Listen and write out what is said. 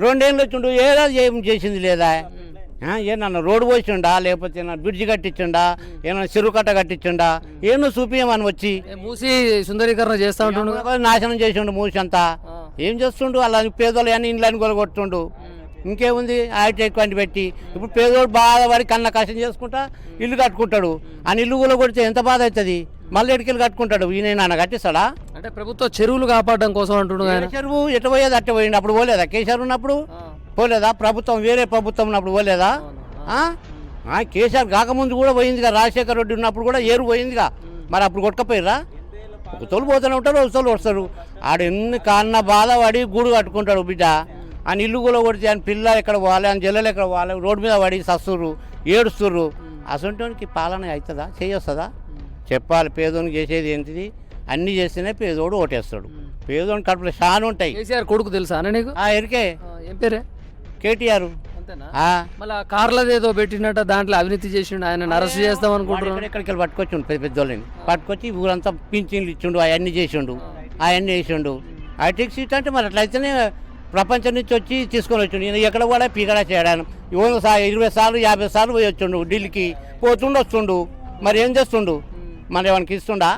రెండేళ్ళు వచ్చిండు ఏదో ఏం చేసింది లేదా? ఆ, ఏమన్నా రోడ్డు పోసిండా? లేకపోతే ఏమన్నా బ్రిడ్జి కట్టించిండా? ఏమన్నా చెరువు కట్ట కట్టించిండా? ఏమో చూపించమని వచ్చి? మూసి సుందరీకరణ చేస్తా ఉంటుండు? నాశనం చేసిండు మూసి అంతా. ఆ. ఏం చేస్తుండు? అలా పేదోళ్ళు అని ఇండ్లని కొలగొట్టుండు ఇంకేముంది? హైటెక్ వంటి పెట్టి. ఇప్పుడు పేదోడు బాధపడి కన్న కష్టం చేసుకుంటా ఇల్లు కట్టుకుంటాడు. అని ఇల్లు కూడా కొడితే ఎంత బాధ అవుతుంది మళ్ళీ ఎడికెళ్ళి కట్టుకుంటాడు. ఈయన నాన్న కట్టిస్తాడా? అంటే ప్రభుత్వ చెరువులు కాపాడడం కోసం అంటుండు ఆయన. ఏ చెరువు? ఎటు పోయేది? అట్ట పోయింది అప్పుడు పోలేదా? కేసీఆర్ ఉన్నప్పుడు? పోలేదా? ప్రభుత్వం వేరే ప్రభుత్వం ఉన్నప్పుడు పోలేదా? కేసీఆర్ కాకముందు కూడా పోయిందిగా. రాజశేఖర రెడ్డి ఉన్నప్పుడు కూడా ఏరు పోయిందిగా. మరి అప్పుడు కొట్టకపోయిరా ఒక తోలు పోతూనే ఉంటారు ఒక తోలు వస్తారు ఆడు ఎన్ని కన్న బాధపడి గూడు కట్టుకుంటాడు బిడ్డ. అని ఇల్లు కూడా కొడితే ఆయన పిల్ల ఎక్కడ పోవాలి? అని జల్లలు ఎక్కడ పోవాలి? రోడ్డు మీద పడి సస్తుర్రు ఏడుస్తుర్రు. అసంటోనికి పాలన అవుతుందా? చేయొస్తుందా చెప్పాలి. పేదోనికి చేసేది ఏంటిది? అన్నీ చేస్తేనే పేదోడు ఓటేస్తాడు. పేదోని కడుపులో చాలా ఉంటాయి. కేసీఆర్ కొడుకు తెలుసా అన్న నీకు? ఆ ఎరికే. ఏం పేరే? కేటీఆర్. మళ్ళీ కార్లది ఏదో పెట్టినట్ట దాంట్లో అవినీతి చేసిండు ఆయన అరెస్ట్ చేస్తాం ఎక్కడెక్కడికి వెళ్ళి పట్టుకొచ్చిండు పెద్ద పెద్దోళ్ళని పట్టుకొచ్చి ఊరంతా పింఛన్లు ఇచ్చిండు అవన్నీ చేసిండు. అవన్నీ చేసిండు. హైటెక్ సీట్ అంటే మరి అట్లయితేనే ప్రపంచం నుంచి వచ్చి తీసుకొని వచ్చిండు. ఈయన ఎక్కడ కూడా పీకడా చేయడాను. ఇవ్వండి సార్ ఇరవై సార్లు యాభై సార్లు పోయి వచ్చిండు ఢిల్లీకి. పోతుండు వస్తుండు మరి ఏం చేస్తుండు? మరి ఏమైనా ఇస్తుండా?